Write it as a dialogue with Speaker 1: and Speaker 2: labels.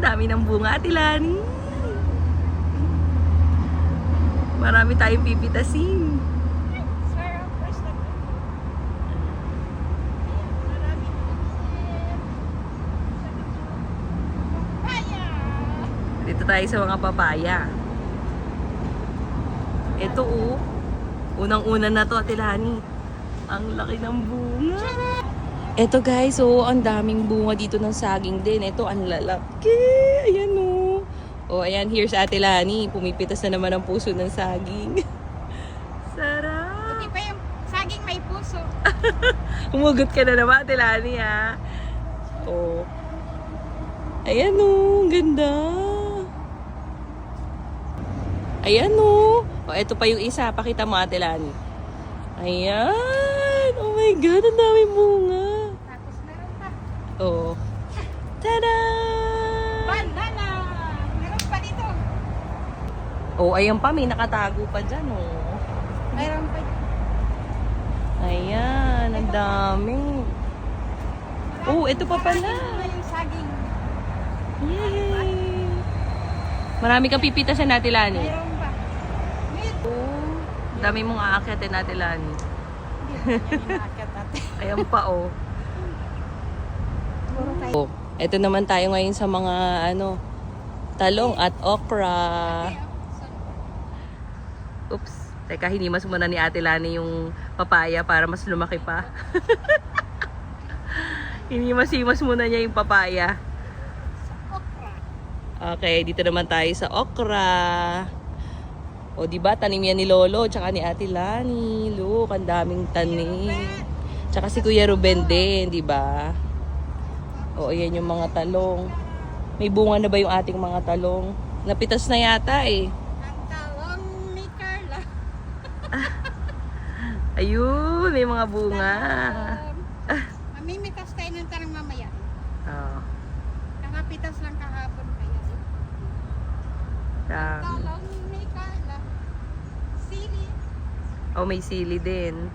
Speaker 1: Dami ng bunga, Ate Lani. Marami tayong pipitasin. Dito tayo sa mga papaya. Ito oh. Unang-una na to, Ate Lani. Ang laki ng bunga. Ito guys, oh, ang daming bunga dito ng saging din. Ito, ang lalaki. Ayan oh. Oh, ayan, here's Ate Lani. Pumipitas na naman ang puso ng saging. Sarap.
Speaker 2: Buti pa yung saging may puso.
Speaker 1: Humugot ka na naman, Ate Lani, ha? Oh. Ayan oh, ang ganda. Ayan oh. Oh, ito pa yung isa. Pakita mo, Ate Lani. Ayan. Oh my God, ang daming bunga. Oh. Tada!
Speaker 2: Banana! Meron pa dito.
Speaker 1: Oh, ayan pa. May nakatago pa dyan, oh.
Speaker 2: Meron pa dito.
Speaker 1: Ayan, ang dami. Oh, ito pa pala.
Speaker 2: Yung saging.
Speaker 1: Yay! Marami kang pipitasan natin, Lani.
Speaker 2: Meron pa.
Speaker 1: Oh, dami mong aakyatin natin, Lani.
Speaker 2: Hindi yan inaakyat natin.
Speaker 1: Ayan pa, oh. Oh. Ito naman tayo ngayon sa mga, ano, talong at okra. Oops. Teka, hinimas muna ni Ate Lani yung papaya para mas lumaki pa. hinimas-himas muna niya yung papaya. Okay, dito naman tayo sa okra. O, di ba tanim yan ni Lolo, tsaka ni Ate Lani. Look, ang daming tanim. Tsaka si Kuya Ruben din, di ba? O, ayan yung mga talong. May bunga na ba yung ating mga talong? Napitas na yata eh.
Speaker 2: Ang talong ni Carla.
Speaker 1: Ayun, may mga bunga.
Speaker 2: Um, mamimitas tayo ng tarang mamaya.
Speaker 1: Oh,
Speaker 2: Kakapitas lang kahapon kaya.
Speaker 1: dami.
Speaker 2: Talong ni Carla. Sili.
Speaker 1: Oh, may sili din.